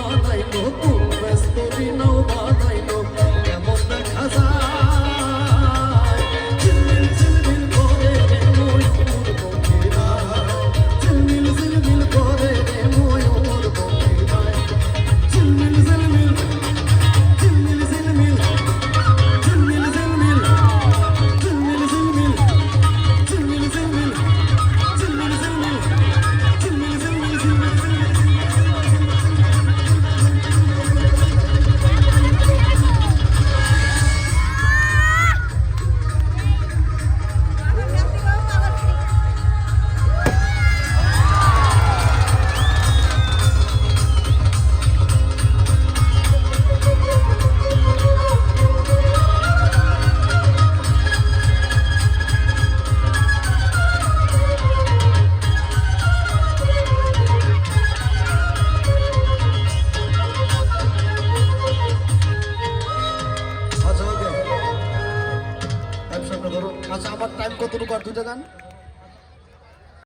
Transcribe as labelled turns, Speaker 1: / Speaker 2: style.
Speaker 1: নয় ধরো। আচ্ছা আমার টাইম কতটুকু আর দুটো গান?